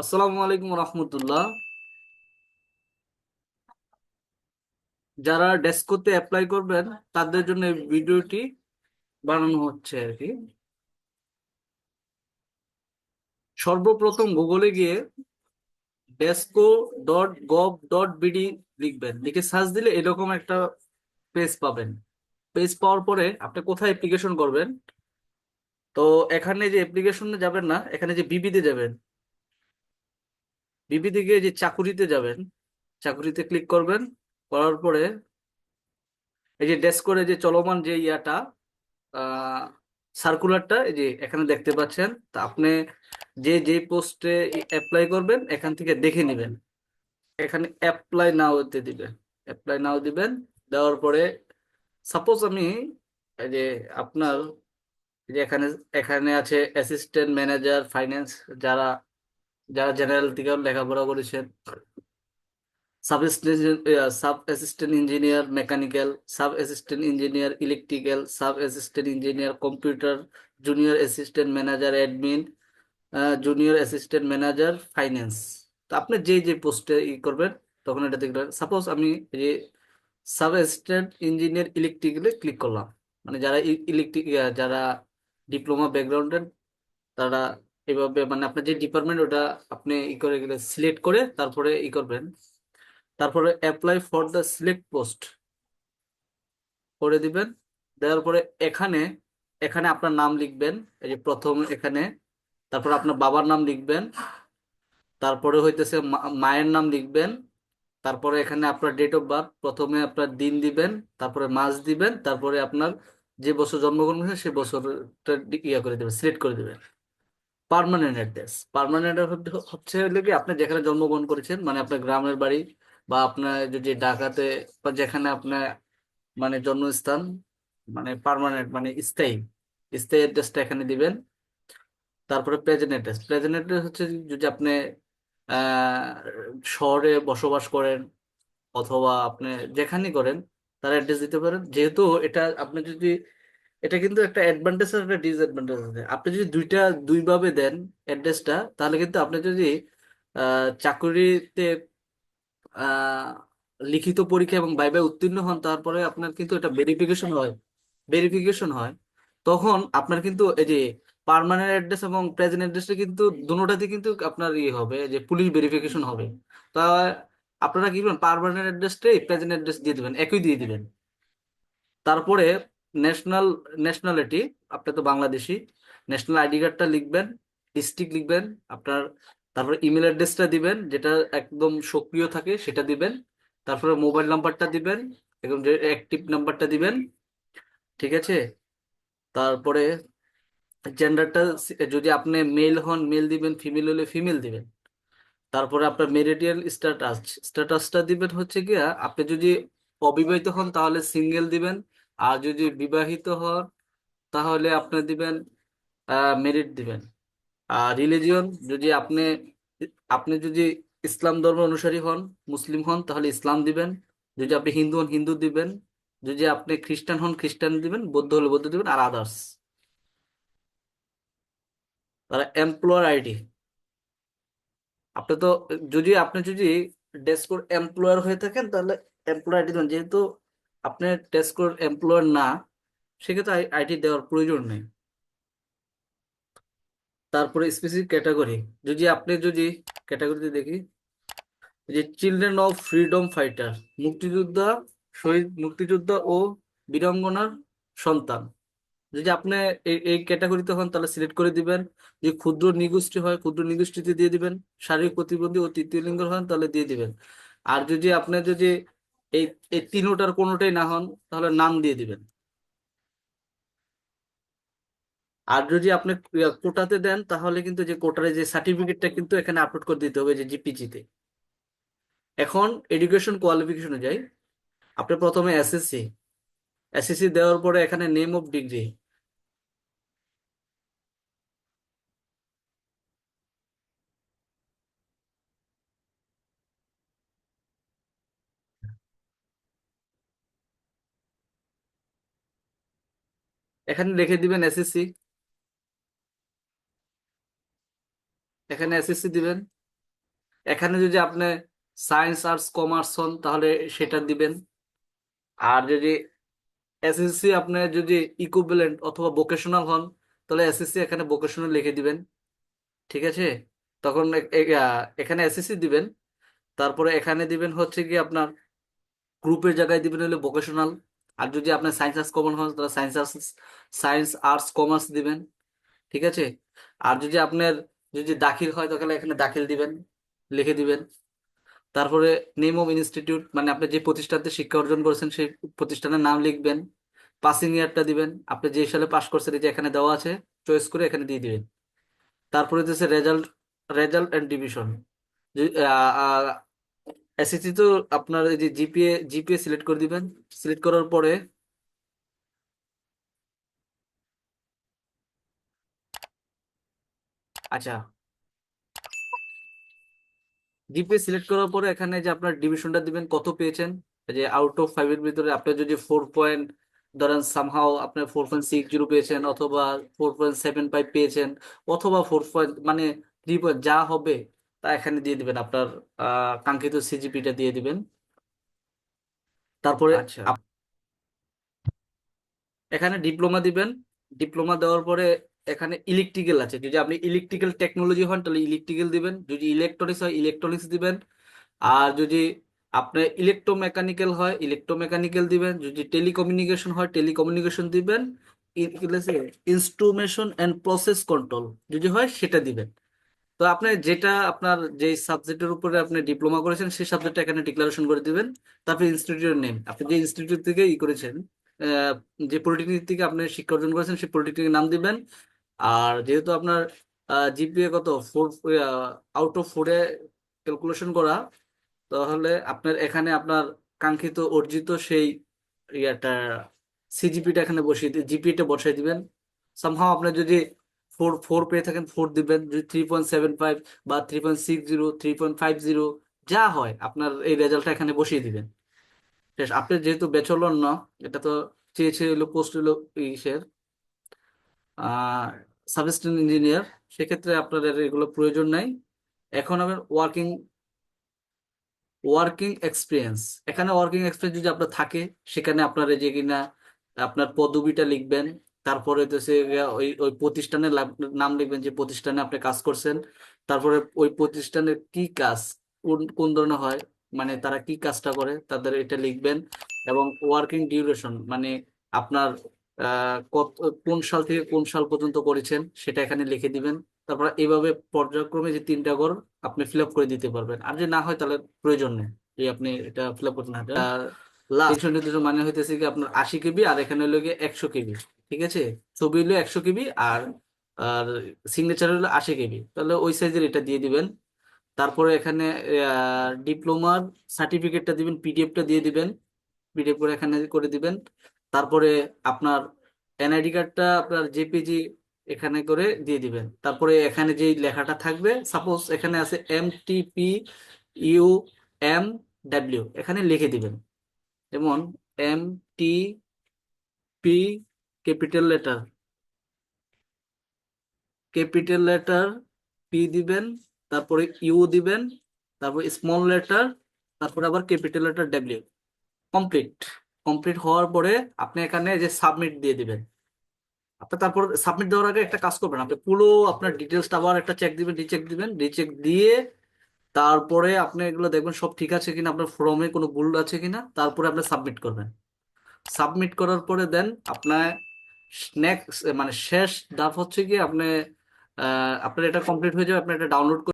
আসসালামু আলাইকুম রহমতুল্লাহ। যারা ডেস্কোতে অ্যাপ্লাই করবেন, তাদের জন্য ভিডিওটি বানানো হচ্ছে আর কি। সর্বপ্রথম গুগলে গিয়ে DESCO dot gov dot BD লিখবেন। লিখে সার্চ দিলে এরকম একটা পেজ পাবেন। পেজ পাওয়ার পরে আপনি কোথায় অ্যাপ্লিকেশন করবেন? তো এখানে যে অ্যাপ্লিকেশনে যাবেন না, এখানে যে বিবিতে যাবেন বিবিতে গিয়ে যে চাকুরিতে যাবেন, চাকুরিতে ক্লিক করবেন, করার পরে এই যে ডেস্ক করে যে চলমান যে ইয়াটা সার্কুলারটা এই যে এখানে দেখতে পাচ্ছেন, তা আপনি যে যে পোস্টে অ্যাপ্লাই করবেন, এখান থেকে দেখে নেবেন। এখানে অ্যাপ্লাই নাও তে দিবেন। অ্যাপ্লাই নাও দিবেন, দেওয়ার পরে সাপোজ আমি এই যে আপনার যে এখানে এখানে আছে অ্যাসিস্ট্যান্ট ম্যানেজার ফাইন্যান্স যারা যারা জেনারেল থেকে লেখাপড়া করেছেন sub sub assistant engineer mechanical sub assistant engineer electrical sub assistant engineer computer junior assistant manager admin junior assistant manager finance তো আপনি যে যে পোস্টে ই করবেন, তখন এটা দেখবেন। সাপোজ আমি যে সাব অ্যাসিস্ট্যান্ট ইঞ্জিনিয়ার ইলেকট্রিক্যালে ক্লিক করলাম। মানে যারা ইলেকট্রিক যারা ডিপ্লোমা ব্যাকগ্রাউন্ডের তারা এভাবে মানে আপনার যে ডিপার্টমেন্ট ওটা আপনি ই করে গেলে সিলেক্ট করে তারপরে ই করবেন। তারপরে apply for the select post করে দিবেন। দেওয়ার পরে এখানে এখানে আপনার নাম লিখবেন, এই যে প্রথম এখানে, তারপর আপনার বাবার নাম লিখবেন, তারপরে হইতেছে মায়ের নাম লিখবেন, তারপরে এখানে আপনার ডেট অফ বার্থ প্রথমে আপনার দিন দিবেন, তারপরে মাস দিবেন, তারপরে আপনার যে বছর জন্মগ্রহণ করেছেন সেই বছরটা ইয়া করে দেবেন সিলেক্ট করে দেবেন। পার্মানেন্ট অ্যাড্রেস পার্মানেন্ট হচ্ছে কি, আপনি যেখানে জন্মগ্রহণ করেছেন মানে আপনার গ্রামের বাড়ি বা আপনার যদি ঢাকাতে বা যেখানে আপনার মানে জন্মস্থান মানে পার্মানেন্ট মানে স্থায়ী স্থায়ী অ্যাড্রেসটা এখানে দিবেন। তারপরে প্রেজেন্ট অ্যাড্রেস প্রেজেন্ট অ্যাড্রেস হচ্ছে যদি আপনি শহরে বসবাস করেন অথবা আপনি যেখানেই করেন, তার অ্যাড্রেস দিতে পারেন। যেহেতু এটা আপনি যদি এটা কিন্তু একটা অ্যাডভান্টেজ আর একটা ডিসঅ্যাডভান্টেজ আছে। আপনি যদি দুইটা, দুইভাবে দেন অ্যাড্রেসটা তাহলে কিন্তু আপনি যদি চাকরিতে লিখিত পরীক্ষা এবং ভাইভায় উত্তীর্ণ হন, তারপরে আপনার কিন্তু এটা ভেরিফিকেশন হয়। ভেরিফিকেশন হয়। তখন আপনার কিন্তু এই যে পার্মানেন্ট অ্যাড্রেস এবং প্রেজেন্ট অ্যাড্রেসটা কিন্তু দুটোটাতে কিন্তু আপনার ইয়ে হবে, যে পুলিশ ভেরিফিকেশন হবে। তা আপনারা কি করবেন? পার্মানেন্ট অ্যাড্রেসটাই প্রেজেন্ট অ্যাড্রেস দিয়ে দিবেন, একই দিয়ে দিবেন। তারপরে ন্যাশনাল ন্যাশনালিটি আপনি তো বাংলাদেশি ন্যাশনাল আইডি কার্ডটা লিখবেন ডিস্ট্রিক্ট লিখবেন, আপনার, তারপরে ইমেল অ্যাড্রেসটা দিবেন, যেটা একদম সক্রিয় থাকে সেটা দিবেন, তারপরে মোবাইল নাম্বারটা দিবেন একদম অ্যাক্টিভ নাম্বারটা দিবেন, ঠিক আছে? তারপরে জেন্ডারটা যদি আপনি মেল হন মেল দিবেন ফিমেল হলে ফিমেল দিবেন। তারপরে আপনার মেরিটিয়াল স্ট্যাটাস স্ট্যাটাসটা দিবেন হচ্ছে গিয়া, আপনি যদি অবিবাহিত হন তাহলে সিঙ্গেল দিবেন আর যদি বিবাহিত হন, তাহলে আপনি দিবেন মেরিট দিবেন। আর রিলিজিয়ন যদি আপনি আপনি যদি ইসলাম ধর্ম অনুসারী হন, মুসলিম হন, তাহলে ইসলাম দিবেন। যদি আপনি হিন্দু হন, হিন্দু দিবেন। যদি আপনি খ্রিস্টান হন, খ্রিস্টান দিবেন, বৌদ্ধ হলে বৌদ্ধ দিবেন, আর আদার্স তারা এমপ্লয়ার আইডি আপনি তো, যদি আপনি যদি ডেস্কোর এমপ্লয়ার হয়ে থাকেন, তাহলে এমপ্লয়ার আইডি দেবেন যেহেতু আপনি ডেস্কোর এমপ্লয়ার না, সেক্ষেত্রে আইটি দেওয়ার প্রয়োজন নেই। তারপরে স্পেসিফিক ক্যাটাগরি যদি আপনি যদি ক্যাটাগরিতে দেখি, যে চিলড্রেন অফ ফ্রিডম ফাইটার মুক্তিযোদ্ধা, শহীদ, মুক্তিযোদ্ধা ও বীরাঙ্গনার সন্তান। যদি আপনি এই ক্যাটাগরিতে হন, তাহলে সিলেক্ট করে দিবেন। যদি ক্ষুদ্র নিগোষ্ঠী হয়, ক্ষুদ্র নিগোষ্ঠীতে দিয়ে দিবেন। শারীরিক প্রতিবন্ধী ও তৃতীয় লিঙ্গের হন, তাহলে দিয়ে দিবেন। আর যদি আপনি যদি এই এই তিনোটার কোনোটাই না হন, তাহলে নাম দিয়ে দিবেন। আর যদি আপনি কোটাতে দেন, তাহলে কিন্তু যে কোটারে যে সার্টিফিকেটটা কিন্তু এখানে আপলোড করে দিতে হবে যে জিপিজিতে এখন এডুকেশন কোয়ালিফিকেশন অনুযায়ী, আপনি প্রথমে এসএসসি এসএসসি দেওয়ার পরে এখানে নেম অফ ডিগ্রি এখানে লিখে দিবেন এসএসসি এখানে এসএসসি দিবেন। এখানে যদি আপনি সায়েন্স আর্টস কমার্স হন, তাহলে সেটা দিবেন। আর যদি এসএসসি আপনি যদি ইকুইভ্যালেন্ট অথবা ভোকেশনাল হন, তাহলে এসএসসি এখানে ভোকেশনাল লিখে দিবেন। ঠিক আছে? তখন এখানে এসএসসি দিবেন। তারপরে এখানে দিবেন হচ্ছে কি আপনার গ্রুপের জায়গায় দিবেন হলে ভোকেশনাল আর যদি আপনার সায়েন্স আর্টস কমন হন তাহলে science arts science arts commerce দিবেন, ঠিক আছে? আর যদি আপনার, যদি দাখিল হয়, তাহলে এখানে দাখিল দিবেন, লিখে দিবেন। তারপরে নেম অফ ইনস্টিটিউট মানে আপনি যে প্রতিষ্ঠানতে শিক্ষা অর্জন করেছেন, সেই প্রতিষ্ঠানের নাম লিখবেন পাসিং ইয়ারটা দিবেন। আপনি যে সালে পাস করছেন, এই যে এখানে দেওয়া আছে চয়েস করে এখানে দিয়ে দিবেন। তারপরে হচ্ছে result result and division SSC তো আপনার এই যে জিপিএ জিপিএ সিলেক্ট করে দিবেন। সিলেক্ট করার পরে আচ্ছা। জিপিএ সিলেক্ট করার পরে এখানে যে আপনার ডিভিশনটা দিবেন, কত পেয়েছেন? যে আউট অফ ফাইভ এর ভিতরে আপনি যদি ফোর পয়েন্ট ধরেন সামহাও আপনি ফোর পয়েন্ট সিক্স জিরো পেয়েছেন অথবা ফোর পয়েন্ট সেভেন ফাইভ পেয়েছেন, অথবা ফোর পয়েন্ট মানে থ্রি পয়েন্ট যা হবে তা এখানে দিয়ে দিবেন আপনার আহ, কাঙ্ক্ষিত সিজিপিটা দিয়ে দিবেন। তারপরে আচ্ছা। এখানে ডিপ্লোমা দিবেন। ডিপ্লোমা দেওয়ার পরে এখানে ইলেকট্রিক্যাল আছে। যদি আপনি ইলেকট্রিক্যাল টেকনোলজি হন তাহলে ইলেকট্রিক্যাল দিবেন। যদি ইলেকট্রনিক্স হয় ইলেকট্রনিক্স দিবেন। আর যদি আপনার ইলেকট্রোমেকানিক্যাল হয় ইলেকট্রোমেকানিক্যাল দিবেন। যদি টেলিকমিউনিকেশন হয় টেলিকমিউনিকেশন দিবেন। ইনস্ট্রুমেশন অ্যান্ড প্রসেস কন্ট্রোল যদি হয় সেটা দিবেন। তো আপনি যেটা আপনার যে সাবজেক্টের উপরে আপনি ডিপ্লোমা করেছেন, সেই সাবজেক্টটা এখানে ডিক্লারেশন করে দিবেন। তারপরে ইনস্টিটিউটের নেম আপনি যে ইনস্টিটিউট থেকে ই করেছেন যে পলিটেকনিক থেকে আপনি শিক্ষা অর্জন করেছেন, সেই পলিটেকনিক নাম দিবেন। আর যেহেতু আপনার জিপিএ কত? ফোর আউট অফ ফোরে ক্যালকুলেশন করা, তাহলে আপনার এখানে আপনার কাঙ্ক্ষিত অর্জিত সেই ইয়াটা সিজিপিটা এখানে বসিয়ে দিয়ে জিপিটা বসাই দিবেন। সামহাও আপনার যদি ফোর ফোর পেয়ে থাকেন ফোর দিবেন, যদি থ্রি পয়েন্ট সেভেন ফাইভ বা three point six zero three point five zero যা হয়, আপনার এই রেজাল্টটা এখানে বসিয়ে দিবেন। আপনি যেহেতু ব্যাচেলর না, এটা তো চেয়েছে হলো পোস্ট হলো ইসের সাবসিস্টেন্ট ইঞ্জিনিয়ার সেক্ষেত্রে আপনাদের এগুলো প্রয়োজন নাই। এখন আবার ওয়ার্কিং ওয়ার্কিং এক্সপিরিয়েন্স এখানে ওয়ার্কিং এক্সপিরিয়েন্স যদি আপনার থাকে, সেখানে আপনার যে কিনা আপনার পদবিটা লিখবেন তারপরে সে ওই ওই প্রতিষ্ঠানের নাম লিখবেন যে প্রতিষ্ঠানে আপনি কাজ করছেন। তারপরে ওই প্রতিষ্ঠানের কি কাজ কোন কোন ধরনের হয় মানে তারা কি কাজটা করে তাদের এটা লিখবেন। এবং ওয়ার্কিং ডিউরেশন মানে আপনার কত কোন সাল থেকে কোন সাল পর্যন্ত করেছেন সেটা এখানে লিখে দিবেন। তারপর এইভাবে পর্যায়ক্রমে যে তিনটা ঘর আপনি ফিল আপ করে দিতে পারবেন। আর যদি না হয় তাহলে প্রয়োজন নেই যে আপনি এটা ফিল আপ করতে না লাস্ট মানে হইতেছে কি আপনার আশি কেবি আর এখানে হলো গিয়ে একশো কেবি। ঠিক আছে? ছবি হলো একশো কেবি আর আর সিগনেচার হলো আশি কেবি। তাহলে ওই সাইজের এটা দিয়ে দিবেন। তারপরে এখানে ডিপ্লোমার সার্টিফিকেটটা দিবেন পিডিএফটা দিয়ে দিবেন। পিডিএফ করে এখানে করে দিবেন। তারপরে আপনার এনআইডি কার্ডটা আপনার জেপিজি এখানে করে দিয়ে দিবেন। তারপরে এখানে যে লেখাটা থাকবে সাপোজ এখানে আছে M T P U M W এখানে লিখে দিবেন। যেমন M T P capital letter. Capital letter P দিবেন, তারপরে ইউ দিবেন, তারপর স্মল লেটার তারপরে আবার capital letter W complete complete হওয়ার পরে আপনি এখানে যে সাবমিট দিয়ে দিবেন। আপনি তারপর সাবমিট দেওয়ার আগে একটা কাজ করবেন। আপনি পুরো আপনার ডিটেলসটা আবার একটা চেক দিবেন রিচেক দিবেন রিচেক দিয়ে তারপরে আপনি এগুলো দেখবেন সব ঠিক আছে কিনা, আপনার ফর্মে কোনো ভুল আছে কিনা, তারপরে আপনি সাবমিট করবেন। সাবমিট করার পরে দেন আপনার নেক্সট মানে শেষ ধাপ হচ্ছে কি আপনি আপনার এটা কমপ্লিট হয়ে যাবে, আপনি এটা ডাউনলোড